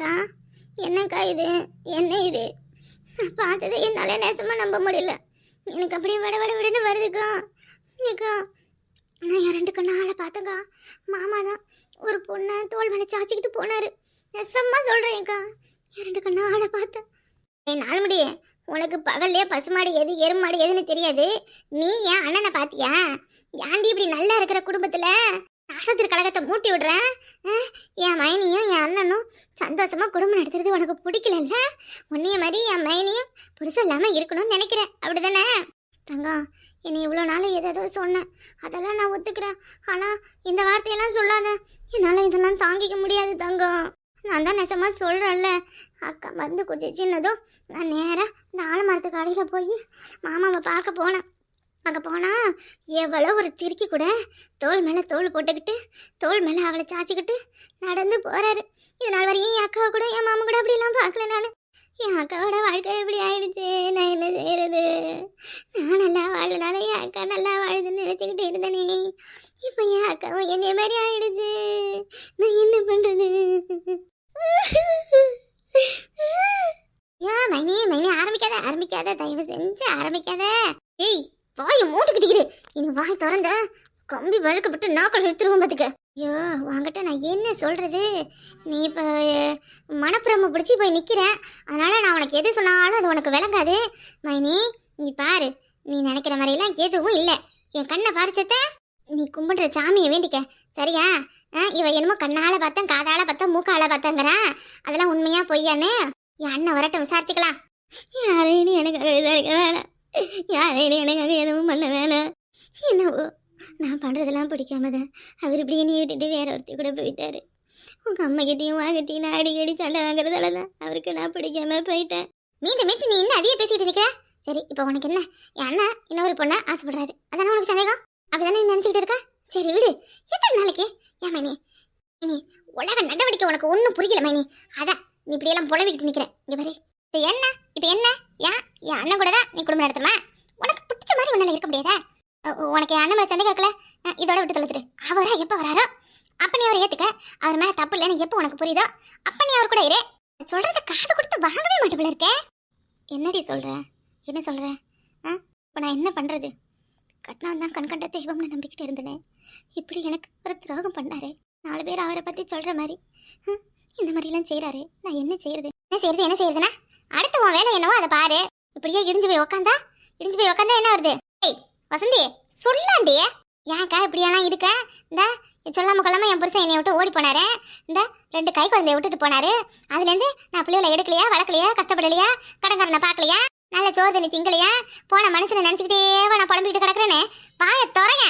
அக்கா என்னக்கா இது? என்ன இது? நான் பார்த்ததை என்னால் நேசமாக நம்ப முடியல. எனக்கு அப்படியே வட வட விடன்னு வருதுக்கா. அக்கா நான் என் ரெண்டு கண்ணால மாமா தான் ஒரு பொண்ணை தோல் மேலே சாச்சிக்கிட்டு போனார். நெசமாக சொல்கிறேன்க்கா என் ரெண்டு கண்ணால பார்த்தேன். நாள் நாலுமுடி உனக்கு பகல்லே பசுமாடு எது எருமாடு எதுன்னு தெரியாது. நீ என் அண்ணனை பார்த்தியா ஏன்டி இப்படி நல்லா இருக்கிற குடும்பத்தில்? நாசத்திற்கு கழகத்தை மூட்டி விடுறேன். என் மைனியும் என் அண்ணனும் சந்தோஷமாக குடும்பம் நடத்துறது உனக்கு பிடிக்கலல்ல? உன்னைய மாதிரி என் மைனியும் புதுசாக இல்லாமல் இருக்கணும்னு நினைக்கிறேன். அப்படிதானே? தங்கம் என்னை இவ்வளோ நாள் ஏதேதோ சொன்னேன் அதெல்லாம் நான் ஒத்துக்கிறேன். ஆனால் இந்த வார்த்தையெல்லாம் சொல்லாத. என்னால் இதெல்லாம் தாங்கிக்க முடியாது தங்கம். நான் தான் நெசமாக சொல்கிறேன்ல அக்கா மருந்து குடிச்சு சின்னதும் நான் நேராக இந்த ஆலமரத்து கடையில் போய் மாமாவை பார்க்க போனேன். அங்கே போனால் எவ்வளோ ஒரு திருக்கி கூட தோள் மேலே தோல் போட்டுக்கிட்டு தோள் மேலே அவளை சாச்சிக்கிட்டு நடந்து போறாரு. இது நாள் வரையும் என் அக்காவை கூட என் மாமா கூட அப்படிலாம் பார்க்கல நான். என் அக்காவோட வாழ்க்கை எப்படி ஆயிடுச்சு? நான் என்ன செய்யறது? நான் நல்லா வாழனால என் அக்கா நல்லா வாழுதுன்னு நினச்சிக்கிட்டு இருந்தேனே. இப்போ என் அக்காவும் என்னைய மாதிரி ஆயிடுச்சு. நான் என்ன பண்றது? ஏன் மைனி மைனி ஆரம்பிக்காத ஆரம்பிக்காத தயவு செஞ்சு ஆரம்பிக்காத ஏய் வாயை மூட்டுக்கிட்டு இனி வாய் திறந்த கம்பி வழுக்கப்பட்டு நாக்கள் இழுத்துருவோம் பார்த்துக்க ஐயோ வாங்கிட்ட நான் என்ன சொல்கிறது நீ இப்போ மனப்பிரம பிடிச்சி போய் நிற்கிறேன் அதனால் நான் உனக்கு எது சொன்னாலும் அது உனக்கு விளங்காது. மைனி நீ பாரு. நீ நினைக்கிற மாதிரிலாம் எதுவும் இல்லை. என் கண்ணை பறிச்சத நீ கும்பிடுற சாமியை வேண்டிக்க. சரியா? ஆ, இவ என்னமோ கண்ணால் பார்த்தேன் காதால் பார்த்தேன் மூக்கால பார்த்தேங்கிறான் அதெல்லாம் உண்மையாக பொய்யான்னு? என் அண்ணன் வரட்டும் விசாரிச்சுக்கலாம். யாரையும் எனக்காக விசாரிக்க வேணாம் யாரையும் எனக்காக எதுவும் பண்ண வேலை. என்னவோ நான் பண்ணுறதெல்லாம் பிடிக்காம தான் அவர் இப்படி என்னைய விட்டுட்டு வேற ஒருத்தி கூட போயிட்டாரு. உங்கள் அம்மாக்கிட்டையும் வாங்கிட்டையும் நான் அடிக்கடி சண்டை வாங்குறதால தான் அவருக்கு நான் பிடிக்காம போயிட்டேன். மீண்டும் மீண்டும் நீ என்ன அதிக பேசிகிட்டு இருக்கிற? சரி இப்போ உனக்கு என்ன? என் அண்ணா இன்னொரு பொண்ணை ஆசைப்படுறாரு. அதானே உனக்கு சந்தேகம்? அப்படிதானே நினச்சிக்கிட்டு இருக்கா? சரி விடு. எத்தனை நாளைக்கு? ஏன் மைனி? இனி உலக நடவடிக்கை உனக்கு ஒன்றும் புரியல மைனி. அதான் நீ இப்படியெல்லாம் புலவிக்கிட்டு நிற்கிறேன் இங்கே பாரு. இப்போ என்ன? இப்போ என்ன? ஏன்? என் அண்ணன் கூட தான் நீ குடும்பம் நடத்துமா உனக்கு பிடிச்ச மாதிரி உன்னால் இருக்க முடியாதா? உனக்கு அண்ணன் மேலே சந்தேகம் கேட்கல? இதோட விட்டு தொலைச்சிரு. அவரா எப்போ வராரோ? அப்ப நீ அவரை ஏத்துக்க. அவர் மேல தப்பு இல்லைன்னு எப்போ உனக்கு புரியுதோ அப்ப நீ அவர் கூட இரு. சொல்றத காது கொடுத்து வாங்கவே மாட்டேன் இருக்கேன் என்னடி சொல்ற? என்ன சொல்ற? ஆ இப்போ நான் என்ன பண்றது? கட்னா தான் கண் கண்ட தெய்வம்னு நம்பிக்கிட்டு இருந்தனே. இப்படி எனக்கு ஒரு துரோகம் பண்ணாரு. நாலு பேர் அவரை பத்தி சொல்ற மாதிரி. இந்த மாதிரிலாம் செய்றாரு. நான் என்ன செய்யறது என்ன செய்யறது என்ன செய்யறதுன்னா அடுத்து உன் வேலை என்னவோ அதை பாரு. இப்படியே இடிஞ்சு போய் உக்காந்தா? இடிஞ்சு போய் உக்காந்தா என்ன வருது ஏய் வசந்தி சொல்லாண்டி. ஏன்க்கா இப்படியெல்லாம் இருக்க? இந்த சொல்லாம கொள்ளாம என் புருஷன் என்னை விட்டு ஓடி போனாரு. இந்த ரெண்டு கை குழந்தைய விட்டுட்டு போனாரு. அதுலேருந்து நான் பிள்ளைகளை எடுக்கலையா வளர்க்கலையா கஷ்டப்படலையா கடன்காரனை பார்க்கலையா நல்ல சோறு தண்ணி திங்கலையா போன மனுஷனை நினச்சிக்கிட்டே நான் புலம்பிக்கிட்டு கிடக்குறேன்னு வாயை துறைங்க.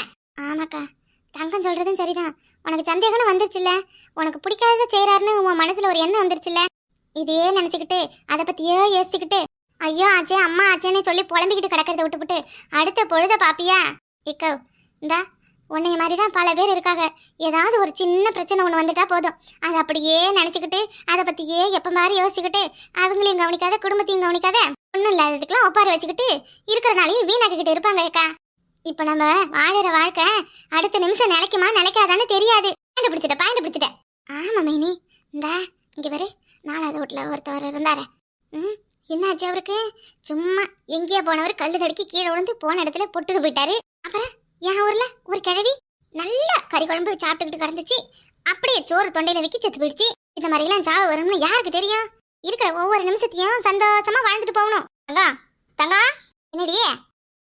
ஆமாக்கா தங்கம் சொல்றதும் சரிதான். உனக்கு சந்தேகம்னு வந்துருச்சுல்ல? உனக்கு பிடிக்காததை செய்கிறாருன்னு உன் மனசில் ஒரு எண்ணம் வந்துருச்சுல்ல? இதையே நினச்சிக்கிட்டு அதை பற்றியே யோசிச்சுக்கிட்டு ஐயோ ஆச்சே அம்மா ஆச்சேன்னு சொல்லி புலம்பிக்கிட்டு கிடக்கிறத விட்டுப்புட்டு அடுத்த பொழுத பாப்பியா? இக்கோ இந்தா உன்னைய மாதிரி தான் பல பேர் இருக்காங்க. ஏதாவது ஒரு சின்ன பிரச்சனை ஒன்று வந்துட்டா போதும். அதை அப்படியே நினச்சிக்கிட்டு அதை பற்றியே எப்போ மாதிரி யோசிச்சுக்கிட்டு அவங்களையும் கவனிக்காத குடும்பத்தையும் கவனிக்காத ஒன்றும் இல்லாததுக்கெல்லாம் ஒப்பாரி வச்சுக்கிட்டு இருக்கிறனாலையும் வீணாக்கிக்கிட்டு இருப்பாங்க அக்கா. இப்போ நம்ம வாழற வாழ்க்கை அடுத்த நிமிஷம் நிலைக்குமா நிலைக்காதான்னு தெரியாது. பாயிண்ட் பிடிச்சிட்ட பாயிண்ட் பிடிச்சிட்ட ஆமாம் மைனி. இந்தா இங்கே பாரு. நாலாவது வீட்டில் ஒருத்தவர் இருந்தாரு. ம்? என்னாச்சு அவருக்கு? சும்மா எங்கேயோ போனவர் கல்லு தடுக்கி கீழே விழுந்து போன இடத்துல பொட்டுட்டு போயிட்டாரு. அப்புறம் என் ஊர்ல ஒரு கிழவி நல்லா கறி குழம்பு சாப்பிட்டுக்கிட்டு கிடந்துச்சு. அப்படியே சோறு தொண்டையில வைக்க செத்து போயிடுச்சு. இந்த மாதிரி எல்லாம் சாவு வரும்னு யாருக்கு தெரியும்? இருக்கிற ஒவ்வொரு நிமிஷத்தையும் சந்தோஷமா வாழ்ந்துட்டு போகணும். தங்கா தங்கா என்னடியே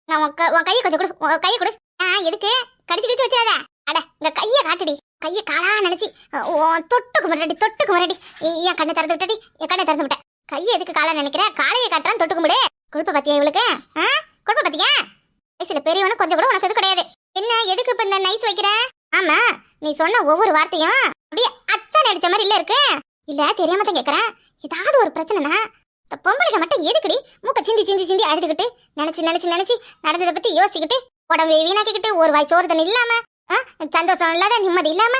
நான் உன் க- உன் கையை கொஞ்சம் கொடு உன் கையை கொடு. நான் எதுக்கு? கடிச்சு கடிச்சு வச்சிடாத. அட இந்த கையை காட்டுடி. கையை காலா நினைச்சு அஹ், தொட்டுக்கு முன்னாடி தொட்டுக்கு முன்னாடி என் கண்ணை திறந்து விட்டடி என் கண்ணை திறந்து விட்டேன் கையை எதுக்கு காலை நினைக்கிற? காலையை காட்டுறான் தொட்டுக்கு முடி கொழுப்ப பத்தியா இவளுக்கு? ஆ? கொழுப்ப பத்தியா? வயசுல பெரியவனு கொஞ்சம் கூட உனக்கு இது கிடையாது. என்ன எதுக்கு இப்ப இந்த நைஸ் வைக்கிற? ஆமா நீ சொன்ன ஒவ்வொரு வார்த்தையும் அப்படியே அச்சான் அடிச்ச மாதிரி இல்ல இருக்கு. இல்ல தெரியாம தான் கேக்குறேன். ஏதாவது ஒரு பிரச்சனைனா இந்த பொம்பளைக்க மட்டும் எதுக்குடி மூக்க சிந்தி சிந்தி சிந்தி அழுதுகிட்டு நினைச்சு நினைச்சு நினைச்சு நடந்ததை பத்தி யோசிச்சுக்கிட்டு உடம்பு வீணாக்கிக்கிட்டு ஒரு வாய் சோறு தண்ணி இல்லாம சந்தோஷம் இல்லாத நிம்மதி இல்லாம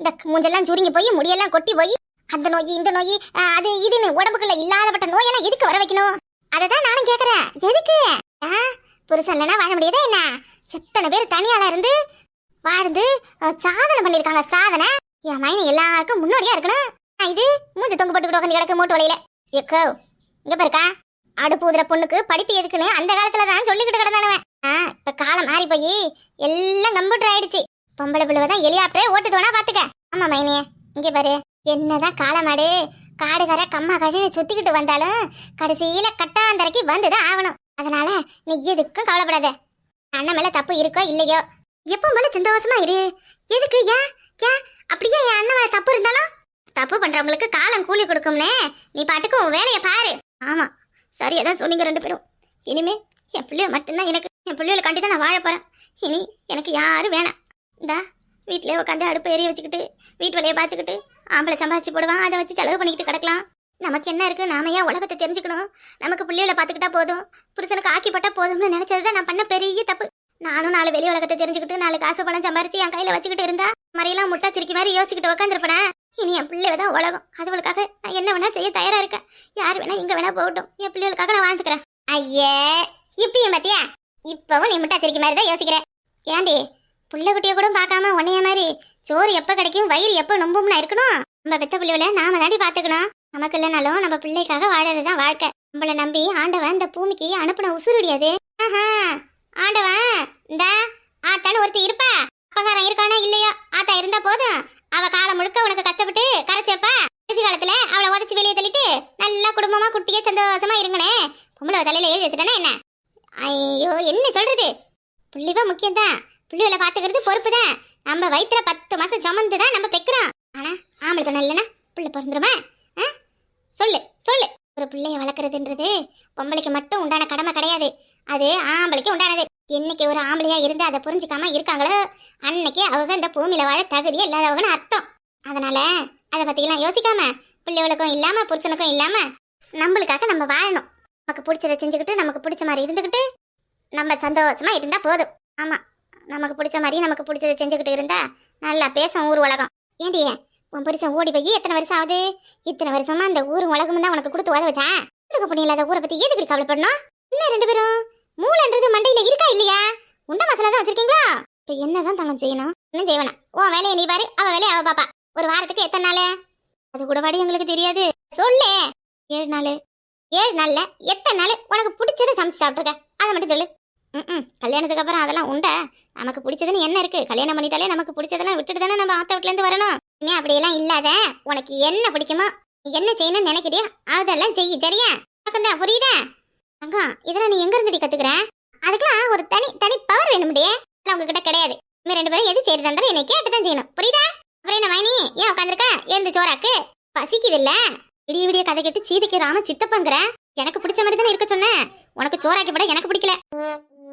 இந்த மூஞ்செல்லாம் சுருங்கி போய் முடியெல்லாம் கொட்டி போய் அந்த நோய் இந்த நோய் அது இதுன்னு உடம்புக்குள்ள இல்லாதப்பட்ட நோயெல்லாம் எதுக்கு வர வைக்கணும்? அதை தான் நானும் கேக்குறேன். எதுக்கு? ஆ புருஷன் இல்லைன்னா வாழ முடியாதா என்ன? எத்தனை பேர் தனியால இருந்து வாழ்ந்து சாதனை பண்ணிருக்காங்க சாதனை? என் மைனி எல்லாருக்கும் முன்னோடியா இருக்கணும். ஆ, இது மூஞ்சி தொங்க போட்டு உட்காந்து கிடக்கு மூட்டு வலையில. எக்கோ இங்க பாருக்கா. அடுப்பு ஊதுற பொண்ணுக்கு படிப்பு எதுக்குன்னு அந்த காலத்துல தான் சொல்லிக்கிட்டு கிடந்தானவன். ஆ இப்ப காலம் மாறி போய் எல்லாம் கம்ப்யூட்டர் ஆயிடுச்சு. பொம்பளை பிள்ளை தான் ஹெலிகாப்டரே ஓட்டுதுவனா பாத்துக்க. ஆமா மைனியே இங்க பாரு. என்னதான் காலமாடு? காடுகார கம்மா கழுன்னு சுத்திக்கிட்டு வந்தாலும் கடைசியில கட்டாந்தரைக்கு வந்துதான் ஆகணும். அதனால நீ எதுக்கும் கவலைப்படாத. அண்ணன் மேல தப்பு இருக்கோ இல்லையோ? எப்போ மேல சந்தோஷமா இரு. எதுக்கு? ஏன்? ஏன்? அப்படியே என் அண்ணன் மேல தப்பு இருந்தாலும்? தப்பு பண்றவங்களுக்கு காலம் கூலி கொடுக்கும்னே. நீ பாட்டுக்கு உன் வேலையை பாரு. ஆமா. சரியா தான் சொன்னீங்க ரெண்டு பேரும். இனிமே என் பிள்ளைய மட்டும்தான் எனக்கு. என் பிள்ளைகளை கண்டி தான் நான் வாழ போறேன். இனி எனக்கு யாரும் வேணாம். இந்தா வீட்டிலே உட்காந்து அடுப்பு எரிய வச்சுக்கிட்டு வீட்டு வேலையை பார்த்துக்கிட்டு ஆம்பளை சம்பாதிச்சு போடுவான் அதை வச்சு செலவு பண்ணிக்கிட்டு கிடக்கலாம். நமக்கு என்ன இருக்கு? நாம ஏன் உலகத்தை தெரிஞ்சுக்கணும்? நமக்கு பிள்ளைகளை பார்த்துக்கிட்டா போதும். புருஷனுக்கு ஆக்கிப்பட்டா போதும்னு நினைச்சது தான் நான் பண்ண பெரிய தப்பு. நானும் நாலு வெளி உலகத்தை தெரிஞ்சுக்கிட்டு நாலு காசு பணம் சம்பாரிச்சு என் கையில வச்சுக்கிட்டு இருந்தா மறையெல்லாம் முட்டா சிரிக்கி மாதிரி யோசிச்சுக்கிட்டு உட்காந்துருப்பேன் இனி என் பிள்ளை தான் உலகம். அதுகளுக்காக நான் என்ன வேணா செய்ய தயாரா இருக்கேன். யார் வேணா இங்கே வேணா போகட்டும். என் பிள்ளைகளுக்காக நான் வாழ்ந்துக்கிறேன். ஐயே இப்பயும் பாத்தியா? இப்பவும் நீ முட்டா சிரிக்கி மாதிரி தான் யோசிக்கிறேன் ஏண்டி புள்ளை குட்டியை கூட பார்க்காம உன்னைய மாதிரி சோறு எப்ப கிடைக்கும் வயிறு எப்ப நொம்பும்னா இருக்கணும். நம்ம பெத்த பிள்ளைகளை நாம தாண்டி பாத்துக்கணும். நமக்கு இல்லைனாலும் நம்ம பிள்ளைக்காக வாழறதுதான் வாழ்க்கை. நம்மள நம்பி ஆண்டவன் இந்த பூமிக்கு அனுப்பின உசுருடியாது ஆஹா ஆண்டவன் இந்த ஆத்தான்னு ஒருத்தி இருப்பா. அப்பங்காரன் இருக்கானா இல்லையோ? ஆத்தா இருந்தா போதும். அவ காலம் முழுக்க உனக்கு கஷ்டப்பட்டு கரைச்சப்பா கடைசி காலத்துல அவளை உதச்சி வெளியே தள்ளிட்டு நல்லா குடும்பமா குட்டியே சந்தோஷமா இருங்கனே. பொம்பளை தலையில எழுதி வச்சுட்டானே என்ன? ஐயோ என்ன சொல்றது? புள்ளிவா முக்கியம் தான் புள்ளிகளை பாத்துக்கிறது பொறுப்பு தான் நம்ம வயிற்றுல பத்து மாசம் சுமந்து தான் நம்ம பெக்கிறோம். ஆனா ஆம்பளை தானே இல்லைன்னா பிள்ளை பிறந்துருமா? ஆ? சொல்லு சொல்லு. ஒரு பிள்ளைய வளர்க்குறதுன்றது பொம்பளைக்கு மட்டும் உண்டான கடமை கிடையாது. அது ஆம்பளைக்கு உண்டானது. என்னைக்கு ஒரு ஆம்பளையா இருந்து அதை புரிஞ்சுக்காம இருக்காங்களோ அன்னைக்கு அவங்க இந்த பூமியில வாழ தகுதியே இல்லாதவங்கன்னு அர்த்தம். அதனால அதை பத்திலாம் யோசிக்காம பிள்ளைகளுக்கும் இல்லாம புருஷனுக்கும் இல்லாம நம்மளுக்காக நம்ம வாழணும். நமக்கு பிடிச்சதை செஞ்சுக்கிட்டு நமக்கு பிடிச்ச மாதிரி இருந்துக்கிட்டு நம்ம சந்தோஷமா இருந்தா போதும். ஆமா. நமக்கு பிடிச்ச மாதிரி நமக்கு பிடிச்சதை செஞ்சுக்கிட்டு இருந்தா நல்லா பேசும் ஊர் உலகம். ஏண்டி? உன் புருஷன் ஓடி போய் எத்தனை வருஷம் ஆகுது? இத்தனை வருஷமா அந்த ஊர் உலகம் தான் உனக்கு கொடுத்து உதவச்சா? இதுக்கு பண்ணி இல்லாத ஊரை பத்தி எதுக்கு கவலைப்படணும்? என்ன ரெண்டு பேரும்? மூளைன்றது மண்டையில இருக்கா இல்லையா? உண்ட மசாலா தான் வச்சிருக்கீங்களா? இப்ப என்னதான் தங்கம் செய்யணும்? இன்னும் செய்வனா உன் வேலையை நீ பாரு அவ வேலையை அவ பாப்பா. ஒரு வாரத்துக்கு எத்தனை நாள்? அது கூட வாடி எங்களுக்கு தெரியாது. சொல்லு. ஏழு நாள். ஏழு நாள்ல எத்தனை நாள் உனக்கு பிடிச்சதை சமைச்சு சாப்பிட்டுருக்க? அதை மட்டும் சொல்லு. ம் கல்யாணத்துக்கு அப்புறம் அதெல்லாம் உண்டா. நமக்கு பிடிச்சதுன்னு என்ன இருக்கு? கல்யாணம் பண்ணிட்டாலே நமக்கு பிடிச்சதெல்லாம் விட்டுட்டு தானே நம்ம ஆத்த வீட்டுல வரணும். இனிமே அப்படியெல்லாம் இல்லாத உனக்கு என்ன பிடிக்குமோ நீ என்ன செய்யணும்னு நினைக்கிறியோ அதெல்லாம் செய்ய சரியா? உனக்கு புரியுதா? தங்கம் இதெல்லாம் நீ எங்க இருந்துடி கத்துக்கிற? அதுக்கெல்லாம் ஒரு தனி தனி பவர் வேணும்டே அதெல்லாம் உங்ககிட்ட கிடையாது. இனிமே ரெண்டு பேரும் எது செய்யறதா இருந்தாலும் என்னை கேட்டு தான் செய்யணும். புரியுதா? அப்புறம் என்ன மைனி? ஏன் உட்காந்துருக்க எழுந்து சோறாக்கு. பசிக்குது இல்ல விடிய விடிய கதை கேட்டு சீதைக்கு ராம சித்தப்பங்கிற. எனக்கு பிடிச்ச மாதிரி தானே இருக்க சொன்னேன் உனக்கு சோறாக்கி போட எனக்கு பிடிக்கல.